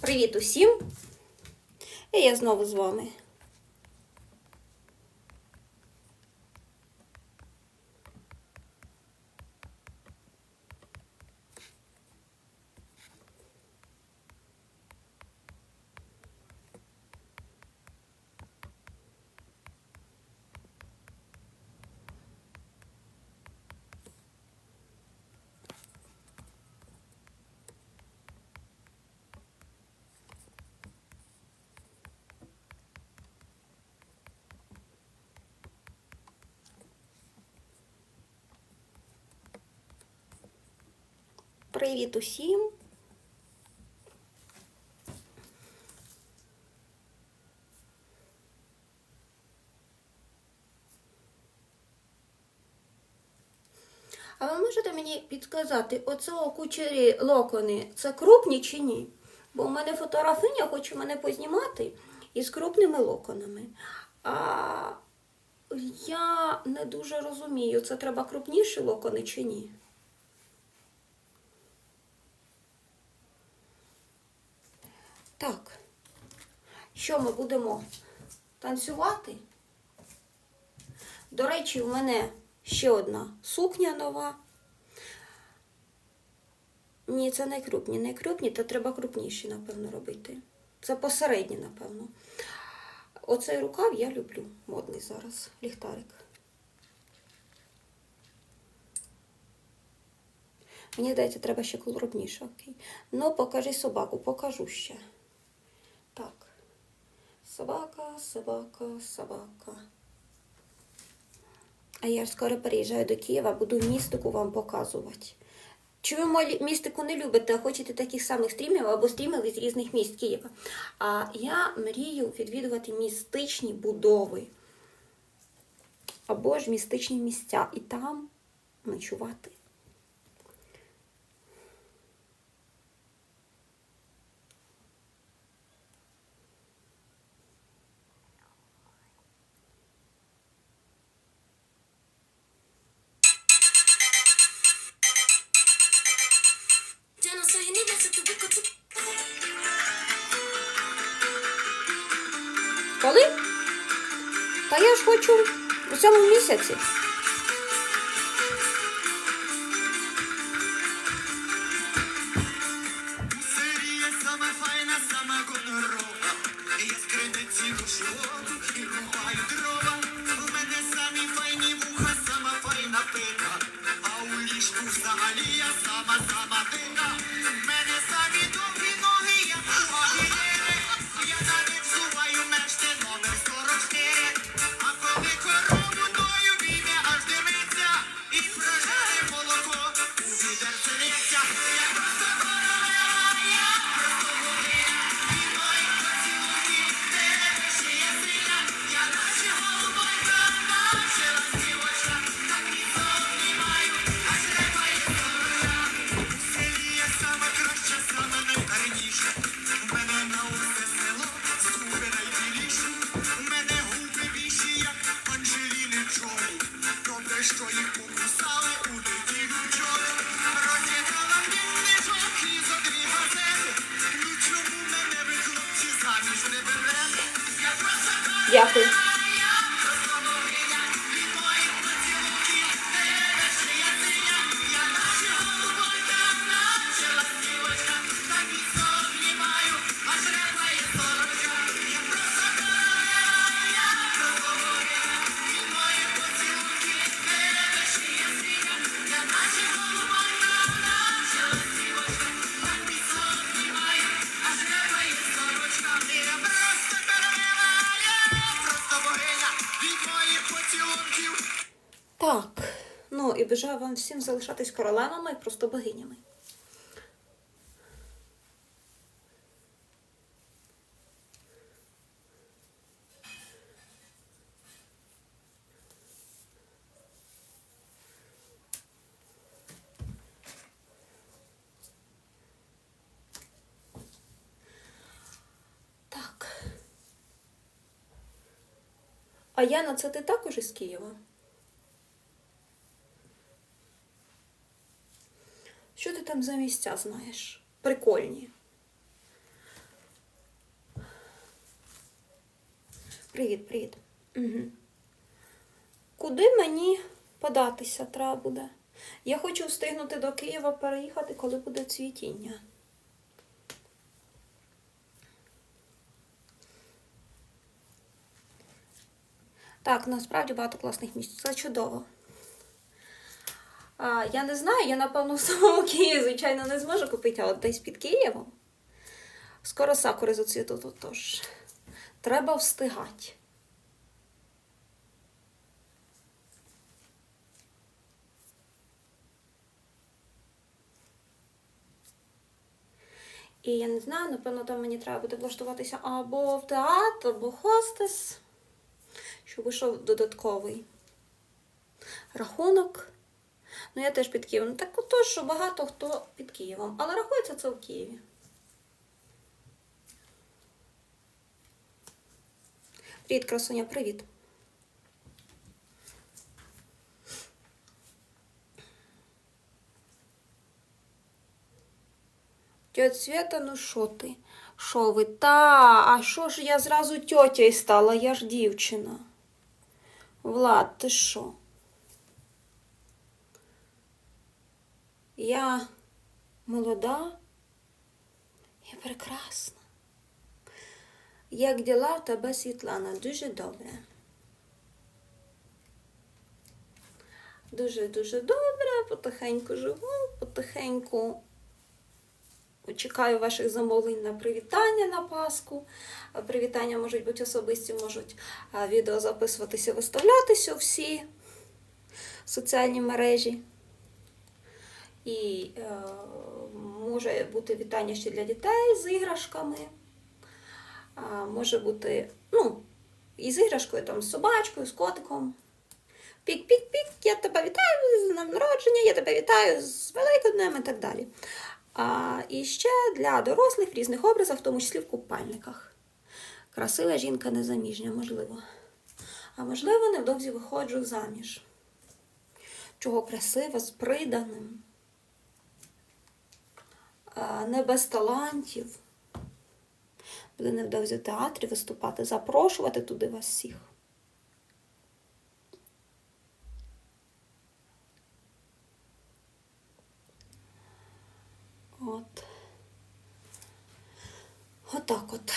Привіт усім! І я знову з вами. Привіт усім! А ви можете мені підказати, оцього кучері локони це крупні чи ні? Бо у мене фотографиня хоче мене познімати із крупними локонами. А я не дуже розумію, це треба крупніші локони чи ні. Так, що ми будемо танцювати? До речі, в мене ще одна сукня нова. Ні, це не крупні, не крупні, то треба крупніші, напевно, робити. Це посередні, напевно. Оцей рукав я люблю. Модний зараз. Ліхтарик. Мені здається, треба ще крупніше. Окей. Ну, покажи собаку, покажу ще. Собака, собака, собака. А я скоро переїжджаю до Києва, буду містику вам показувати. Чи ви містику не любите, а хочете таких самих стрімів або стрімів із різних міст Києва? А я мрію відвідувати містичні будови або ж містичні місця і там ночувати. Коли? Та я ж хочу у цьому місяці. Взагалі я Дякую. Бажаю вам всім залишатись королевами просто богинями. А Яна, це ти також із Києва? Що ти там за місця знаєш? Прикольні. Привіт, привіт. Угу. Куди мені податися треба буде? Я хочу встигнути до Києва переїхати, коли буде цвітіння. Так, насправді багато класних місць. Це чудово. А, я не знаю, я напевно в самому Києві, звичайно, не зможу купити, а от десь під Києвом. Скоро сакури зацвітуть, тож треба встигати. І я не знаю, напевно, там мені треба буде влаштуватися або в театр, або хостес, щоб вийшов додатковий рахунок. Ну, я теж під Києвом. Ну, Так отож, що багато хто під Києвом, але рахується це в Києві. Привіт, красуня, привіт. Тьоть Свята, ну що ти? Що ви? Та, а що ж я зразу тьотя стала, я ж дівчина. Влад, ти що? Я молода, я прекрасна. Як діла в тебе, Світлана? Дуже добре. Дуже-дуже добре, потихеньку живу, потихеньку чекаю ваших замовлень на привітання на Пасху. Привітання можуть бути особисті, можуть відео записуватися, виставлятися у всі соціальні мережі. І е, може бути вітання ще для дітей з іграшками. А, може бути, ну, і з іграшкою, там, з собачкою, з котиком. Пік-пік-пік, я тебе вітаю з днем народження, я тебе вітаю з Великоднем і так далі. А, і ще для дорослих в різних образах, в тому числі в купальниках. Красива жінка незаміжня, можливо. А можливо, невдовзі виходжу заміж. Чого красива, з приданим, не без талантів. Буде невдовзі в театрі виступати, запрошувати туди вас всіх. От. Отак от.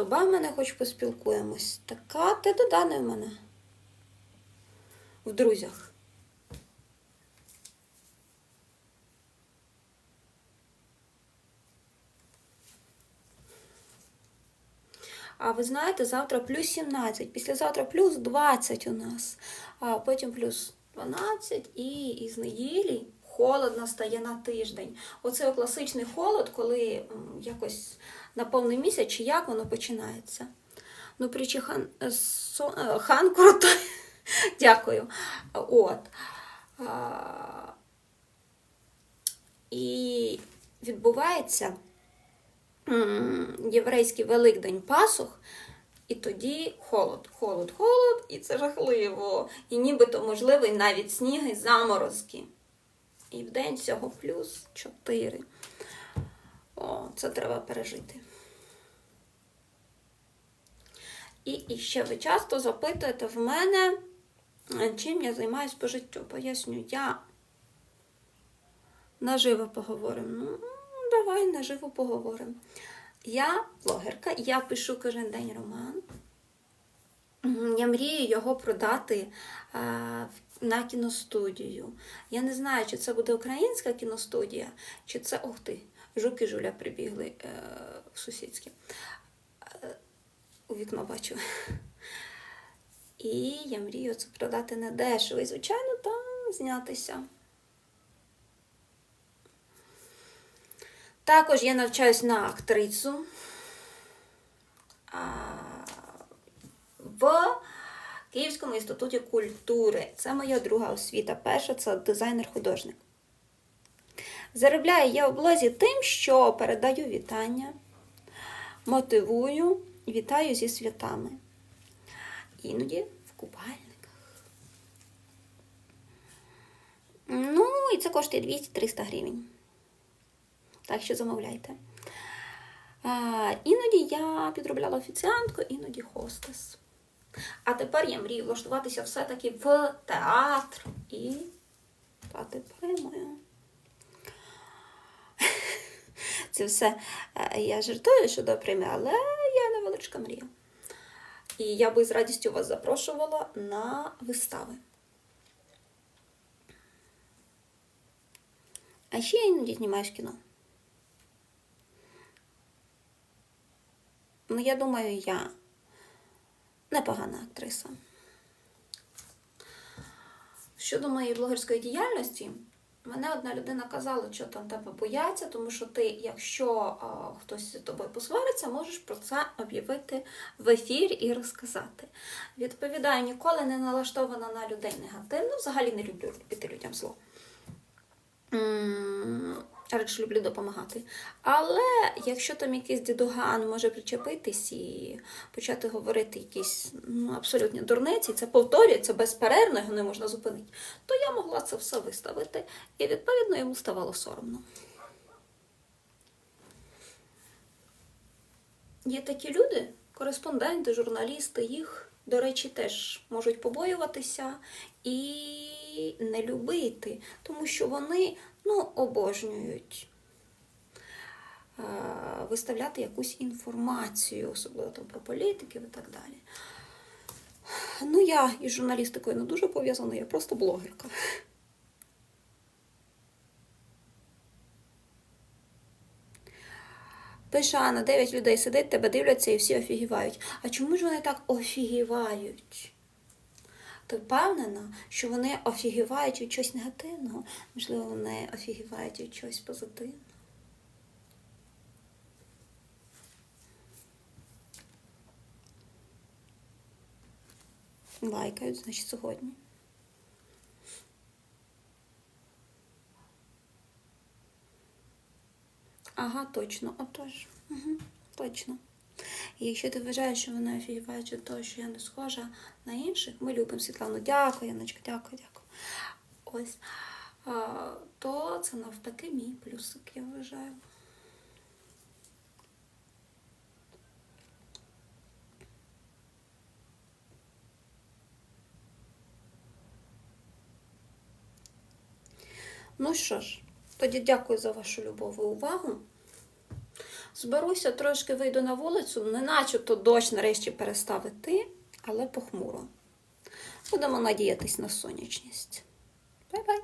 Добав мене, хоч поспілкуємось. Така ти додане в мене. В друзях. А ви знаєте, завтра плюс 17, післязавтра плюс 20 у нас, а потім плюс 12 і із неділі холодно стає на тиждень. Оце класичний холод, коли якось на повний місяць чи як воно починається. Ну, причі хан, е, со, е, хан крутой. Дякую. От. А, і відбувається єврейський Великдень Пасух, і тоді холод, холод, холод, і це жахливо. І нібито можливий навіть сніг і заморозки. І в день всього плюс 4. О, це треба пережити. І, і ще ви часто запитуєте в мене, е, чим я займаюся по життю. Поясню, я наживо поговоримо. Ну, давай наживо поговоримо. Я блогерка, я пишу кожен день роман. Я мрію його продати в- на кіностудію. Я не знаю, чи це буде українська кіностудія, чи це ух ти, жуки жуля прибігли е, в сусідське. У вікно бачу. І я мрію це продати не дешево. І, звичайно, там знятися. Також я навчаюсь на актрису. А, в Київському інституті культури. Це моя друга освіта. Перша це дизайнер-художник. Заробляю я в блозі тим, що передаю вітання, мотивую, вітаю зі святами. Іноді в купальниках. Ну, і це коштує 200-300 гривень. Так що замовляйте. Іноді я підробляла офіціантку, іноді хостес. А тепер я мрію влаштуватися все-таки в театр і стати премою. Це все е, я жартую щодо премії, але є невеличка мрія. І я би з радістю вас запрошувала на вистави. А ще я іноді знімаюсь в кіно. Ну, я думаю, я непогана актриса. Щодо моєї блогерської діяльності, мене одна людина казала, що там тебе бояться, тому що ти, якщо а, хтось з тобою посвариться, можеш про це об'явити в ефірі і розказати. Відповідаю, ніколи не налаштована на людей негативно, взагалі не люблю робити людям зло. Радше люблю допомагати. Але якщо там якийсь дідуган може причепитись і почати говорити якісь ну, абсолютні дурниці, це повторюється безперервно, його не можна зупинити, то я могла це все виставити, і відповідно йому ставало соромно. Є такі люди, кореспонденти, журналісти, їх, до речі, теж можуть побоюватися і не любити, тому що вони ну, обожнюють е, виставляти якусь інформацію, особливо там про політиків і так далі. Ну, я із журналістикою не дуже пов'язана, я просто блогерка. Пише Анна, 9 людей сидить, тебе дивляться і всі офігівають. А чому ж вони так офігівають? Ти впевнена, що вони офігівають від чогось негативного? Можливо, вони офігівають від чогось позитивного. Лайкають, значить, сьогодні. Ага, точно, отож. Угу, точно. І якщо ти вважаєш, що вони офігівають від того, що я не схожа на інших, ми любимо Світлану. Дякую, Яночка, дякую, дякую. Ось. А, то це навпаки мій плюсик, я вважаю. Ну що ж, тоді дякую за вашу любов і увагу. Зберуся, трошки вийду на вулицю, не начебто дощ нарешті перестав іти, але похмуро. Будемо надіятись на сонячність. Бай-бай!